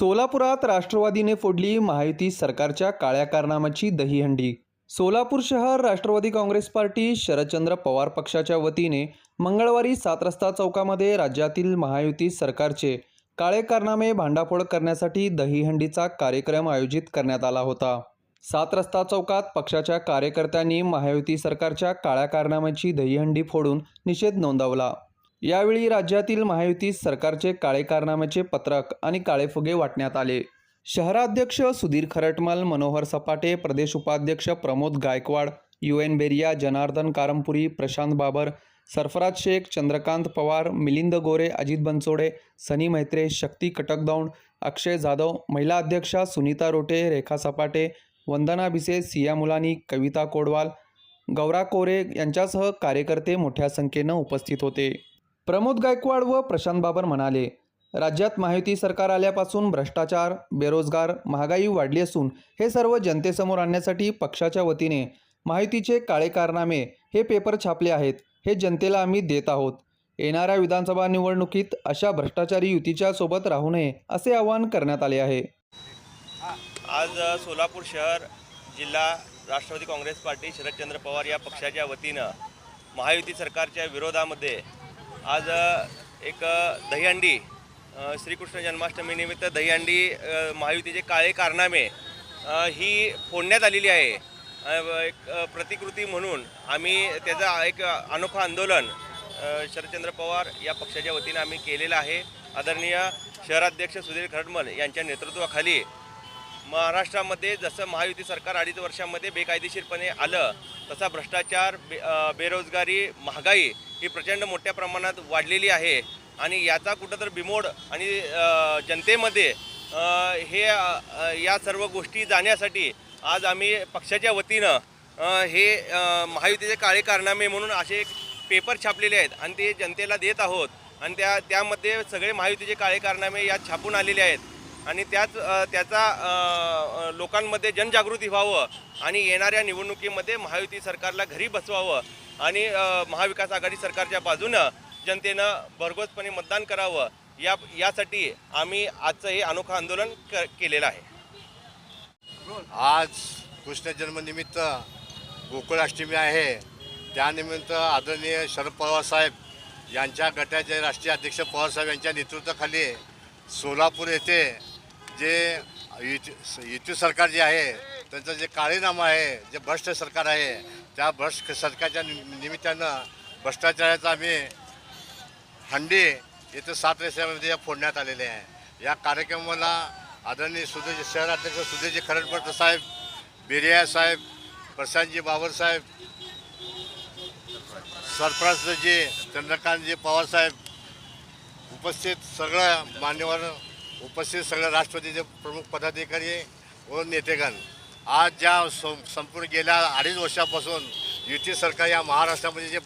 सोलापुरात राष्ट्रवादीने फोडली महायुती सरकारच्या काळ्या कारनामाची दहीहंडी. सोलापूर शहर राष्ट्रवादी काँग्रेस पार्टी शरदचंद्र पवार पक्षाच्या वतीने मंगळवारी सात रस्ता चौकामध्ये राज्यातील महायुती सरकारचे काळे कारनामे भांडाफोड करण्यासाठी दहीहंडीचा कार्यक्रम आयोजित करण्यात आला होता. सात रस्ता चौकात पक्षाच्या कार्यकर्त्यांनी महायुती सरकारच्या काळ्या कारनाम्याची दहीहंडी फोडून निषेध नोंदवला. यावेळी राज्यातील महायुती सरकारचे काळे कारनाम्याचे पत्रक आणि काळे फुगे वाटण्यात आले. शहराध्यक्ष सुधीर खरटमल मनोहर सपाटे प्रदेश उपाध्यक्ष प्रमोद गायकवाड यू एन बेरिया जनार्दन कारमपुरी प्रशांत बाबर सरफराज शेख चंद्रकांत पवार मिलिंद गोरे अजित बनसोडे सनी मैत्रे शक्ती कटकदौंड अक्षय जाधव महिला अध्यक्षा सुनीता रोटे रेखा सपाटे वंदना भिसे सिया मुलानी कविता कोडवाल गौरा कोरे यांच्यासह कार्यकर्ते मोठ्या संख्येनं उपस्थित होते. प्रमोद गायकवाड व प्रशांत बाबर म्हणाले राज्यात महायुती सरकार आल्यापासून भ्रष्टाचार बेरोजगार महागाई वाढली असून हे सर्व जनतेसमोर आणण्यासाठी पक्षाच्या वतीने महायुतीचे काळे कारनामे हे पेपर छापले आहेत हे जनतेला आम्ही देत आहोत. येणाऱ्या विधानसभा निवडणुकीत अशा भ्रष्टाचारी युतीच्या सोबत राहू नये असे आवाहन करण्यात आले आहे. आज सोलापूर शहर जिल्हा राष्ट्रवादी काँग्रेस पार्टी शरदचंद्र पवार या पक्षाच्या वतीनं महायुती सरकारच्या विरोधामध्ये आज एक दहीहंडी श्रीकृष्ण जन्माष्टमीनिमित्त दहीहंडी महायुतीचे काळे कारनामे ही फोडण्यात आलेली आहे. व एक प्रतिकृती म्हणून आम्ही त्याचा एक अनोखं आंदोलन शरदचंद्र पवार या पक्षाच्या वतीनं आम्ही केलेलं आहे. आदरणीय शहराध्यक्ष सुधीर खरडमल यांच्या नेतृत्वाखाली महाराष्ट्रामध्ये जसं महायुती सरकार अडीच वर्षामध्ये बेकायदेशीरपणे आलं तसा भ्रष्टाचार बे बेरोजगारी महागाई ही प्रचंड मोठ्या प्रमाणात वाढलेली आहे. आणि याचा कुठंतरी बिमोड आणि जनतेमध्ये हे या सर्व गोष्टी जाण्यासाठी आज आम्ही पक्षाच्या वतीनं हे महायुतीचे काळे कारनामे म्हणून असे एक पेपर छापलेले आहेत आणि ते जनतेला देत आहोत. आणि त्या त्यामध्ये सगळे महायुतीचे काळे कारनामे यात छापून आलेले आहेत. आणि त्याच त्याचा लोकांमध्ये जनजागृती व्हावं आणि येणाऱ्या निवडणुकीमध्ये महायुती सरकारला घरी बसवावं आणि महाविकास आघाडी सरकारच्या बाजूनं जनतेनं भरघोसपणे मतदान करावं या यासाठी आम्ही आजचं हे अनोखं आंदोलन क केलेलं आहे. आज कृष्ण जन्मनिमित्त गोकुळाष्टमी आहे. त्यानिमित्त आदरणीय शरद पवार साहेब यांच्या गटाचे राष्ट्रीय अध्यक्ष पवार साहेब यांच्या नेतृत्वाखाली सोलापूर येथे जे युती युती सरकार जे आहे त्यांचं जे काळेनामा आहे जे भ्रष्ट सरकार आहे त्या भ्रष्ट सरकारच्या निमित्तानं भ्रष्टाचाराचा आम्ही हंडी येथे सात रस्त्यामध्ये फोडण्यात आलेले आहे. या कार्यक्रमाला आदरणीय सुधीर शहराध्यक्ष सुधीरजी खरडपट साहेब बिरिया साहेब प्रशांतजी बाबरसाहेब साहेब चंद्रकांतजी पवारसाहेब उपस्थित सगळं मान्यवर उपस्थित सगळं राष्ट्रपतीचे प्रमुख पदाधिकारी व नेतेगण. आज ज्या सं- संपूर्ण गेल्या अडीच वर्षापासून युती सरकार या महाराष्ट्रामध्ये जे